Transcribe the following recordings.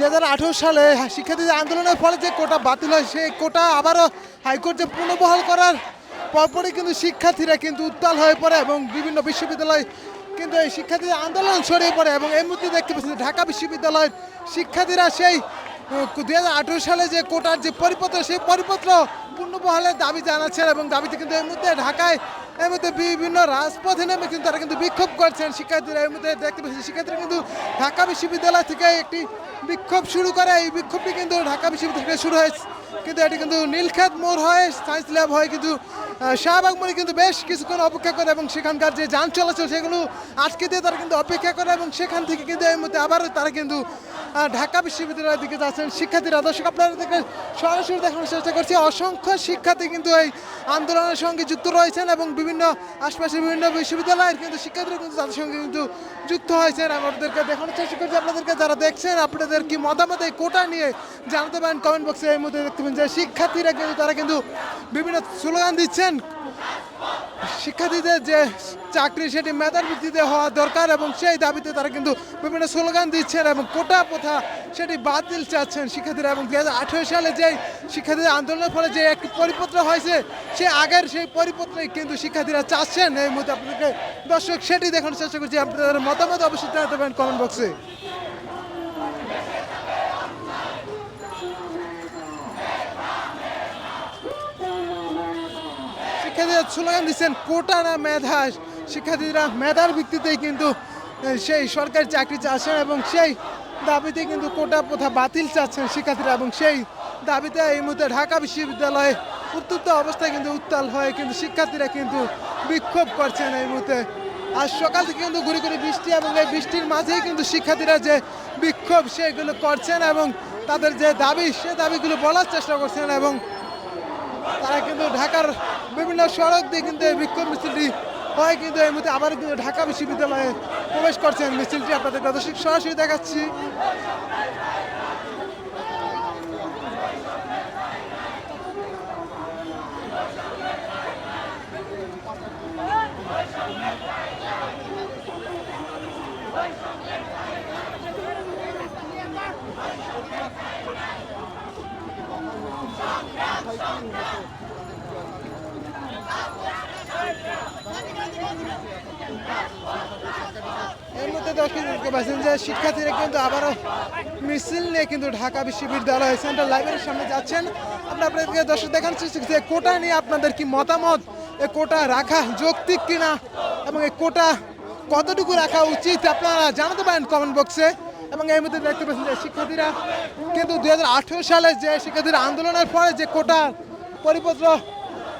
দুই হাজার আঠেরো সালে শিক্ষার্থীদের আন্দোলনের ফলে যে কোটা বাতিল হয়, সেই কোটা আবারও হাইকোর্ট যে পুনর্বহাল করার পরপরই কিন্তু শিক্ষার্থীরা কিন্তু উত্তাল হয়ে পড়ে এবং বিভিন্ন বিশ্ববিদ্যালয় কিন্তু এই শিক্ষার্থীদের আন্দোলন ছড়িয়ে পড়ে এবং এই মুহূর্তে দেখতে পাচ্ছি ঢাকা বিশ্ববিদ্যালয়ের শিক্ষার্থীরা সেই দুই হাজার আঠেরো সালে যে কোটার যে পরিপত্র, সেই পরিপত্র পুনর্বহালের দাবি জানাচ্ছেন এবং দাবিতে কিন্তু এই মুহূর্তে ঢাকায় এই মুহূর্তে বিভিন্ন রাজপথে নেমে কিন্তু তারা কিন্তু বিক্ষোভ করছেন। শিক্ষার্থীরা এই মুহূর্তে দেখতে পাচ্ছি শিক্ষার্থীরা কিন্তু ঢাকা বিশ্ববিদ্যালয় থেকে একটি বিক্ষোভ শুরু করে। এই বিক্ষোভটি কিন্তু ঢাকা বিশ্ববিদ্যালয় থেকে শুরু হয়েছে। কিন্তু এটি কিন্তু নীলক্ষেত মোড় হয় সায়েন্স ল্যাব হয় কিন্তু শাহবাগ মোড়ে কিন্তু বেশ কিছুক্ষণ অপেক্ষা করে এবং সেখানকার যে যান চলাচল সেগুলো আজকে দিয়ে তারা কিন্তু অপেক্ষা করে এবং সেখান থেকে কিন্তু এই মধ্যে আবার তারা কিন্তু ঢাকা বিশ্ববিদ্যালয়ের দিকে যাচ্ছেন। শিক্ষার্থীরা, দর্শক আপনারা থেকে সরাসরি দেখানোর চেষ্টা করছি, অসংখ্য শিক্ষার্থী কিন্তু এই আন্দোলনের সঙ্গে যুক্ত রয়েছেন এবং বিভিন্ন আশপাশের বিভিন্ন বিশ্ববিদ্যালয়ের কিন্তু শিক্ষার্থীরা কিন্তু তাদের সঙ্গে কিন্তু যুক্ত হয়েছেন আমাদেরকে দেখানোর চেষ্টা করছি, আপনাদেরকে যারা দেখছেন, আপনাদের কি মতামত এই কোটা নিয়ে জানাতে পারেন কমেন্ট বক্সে এই মধ্যে দেখতে পাবেন যে শিক্ষার্থীরা কিন্তু, তারা কিন্তু বিভিন্ন স্লোগান দিচ্ছেন। শিক্ষার্থীদের যে চাকরি সেটি মেধার ভিত্তিতে হওয়া দরকার এবং সেই দাবিতে তারা কিন্তু বিভিন্ন স্লোগান দিচ্ছেন এবং কোটা প্রথা সেটি বাতিল চাচ্ছেন শিক্ষার্থীরা এবং দুই হাজার সালে যে শিক্ষার্থীদের আন্দোলনের ফলে যে একটি পরিপত্র হয়েছে, সে আগের সেই পরিপত্রই কিন্তু শিক্ষার্থীরা চাচ্ছেন। এই মুহূর্তে আপনাদেরকে দর্শক সেটি দেখানোর চেষ্টা করছি। আপনাদের মতামত অবশ্যই জানাতে পারেন কমেন্ট বক্সে। শিক্ষার্থীরা স্লোগান দিচ্ছেন কোটা না মেধা। শিক্ষার্থীরা মেধার ভিত্তিতেই কিন্তু সেই সরকারি চাকরি চাচ্ছেন এবং সেই দাবিতে কিন্তু কোটা প্রথা বাতিল চাচ্ছেন শিক্ষার্থীরা এবং সেই দাবিতে এই মুহূর্তে ঢাকা বিশ্ববিদ্যালয়ে উত্তপ্ত অবস্থায় কিন্তু উত্তাল হয় কিন্তু শিক্ষার্থীরা কিন্তু বিক্ষোভ করছেন এই মুহূর্তে। আজ সকাল থেকে কিন্তু ঘুরি ঘুরি বৃষ্টি এবং এই বৃষ্টির মাঝেই কিন্তু শিক্ষার্থীরা যে বিক্ষোভ সেগুলো করছেন এবং তাদের যে দাবি, সে দাবিগুলো বলার চেষ্টা করছেন এবং কিন্তু ঢাকার বিভিন্ন সড়ক দিয়ে কিন্তু এই বিক্ষোভ মিছিলটি হয় কিন্তু এই মুহূর্তে আবার কিন্তু ঢাকা বিশ্ববিদ্যালয়ে প্রবেশ করছেন মিছিলটি আপনাদের দর্শক সরাসরি দেখাচ্ছি। যে শিক্ষার্থীরা কিন্তু আবারও মিছিল নিয়ে কিন্তু ঢাকা বিশ্ববিদ্যালয় সেন্ট্রাল লাইব্রেরির সামনে যাচ্ছেন। আমরা আপনাদেরকে দর্শক করছি এই কোটা নিয়ে আপনাদের কি মতামত? এই কোটা রাখা যৌক্তিক কিনা? এবং এই কোটা কতটুকু রাখা উচিত? আপনারা জানাতে পারেন কমেন্ট বক্সে এবং এই মধ্যে দেখতে পাচ্ছেন যে শিক্ষার্থীরা কিন্তু দুই হাজার আঠারো সালে যে শিক্ষার্থীরা আন্দোলনের পরে যে কোটা পরিপত্র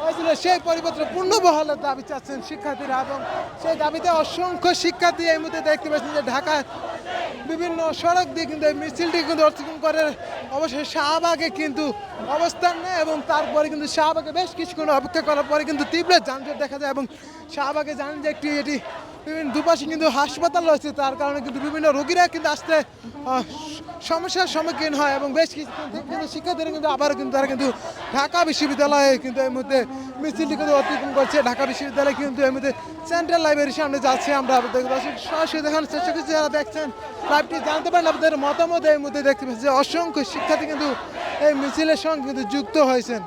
হয়েছিল সেই পরিপত্র পূর্ণবহালের দাবি চাচ্ছেন শিক্ষার্থীরা এবং সেই দাবিতে অসংখ্য শিক্ষার্থী এই মুহূর্তে দেখতে পাচ্ছেন যে ঢাকায় বিভিন্ন সড়ক দিয়ে কিন্তু এই মিছিলটি কিন্তু অতিক্রম করে অবশ্যই শাহবাগে কিন্তু অবস্থান নেয় এবং তারপরে কিন্তু শাহবাগে বেশ কিছুক্ষণ অপেক্ষা করার পরে কিন্তু তীব্র যানজট দেখা যায় এবং শাহবাগে জানেন যে একটি এটি দুপাশে কিন্তু হাসপাতাল রয়েছে, তার কারণে কিন্তু বিভিন্ন রোগীরা কিন্তু আসতে সমস্যার সম্মুখীন হয় এবং বেশ কিছু শিক্ষার্থীরা কিন্তু আবারও কিন্তু তারা কিন্তু ঢাকা বিশ্ববিদ্যালয়ে কিন্তু এই মধ্যে মিছিলটি কিন্তু অতিক্রম করছে। ঢাকা বিশ্ববিদ্যালয়ে কিন্তু এই মধ্যে সেন্ট্রাল লাইব্রেরির সামনে যাচ্ছে। আমরা সরাসরি দেখানোর চেষ্টা করছি, যারা দেখছেন লাইভটি জানতে পারেন, আপনাদের মতামত এই মধ্যে দেখতে পাচ্ছি যে অসংখ্য শিক্ষার্থী কিন্তু এই মিছিলের সঙ্গে কিন্তু যুক্ত হয়েছেন।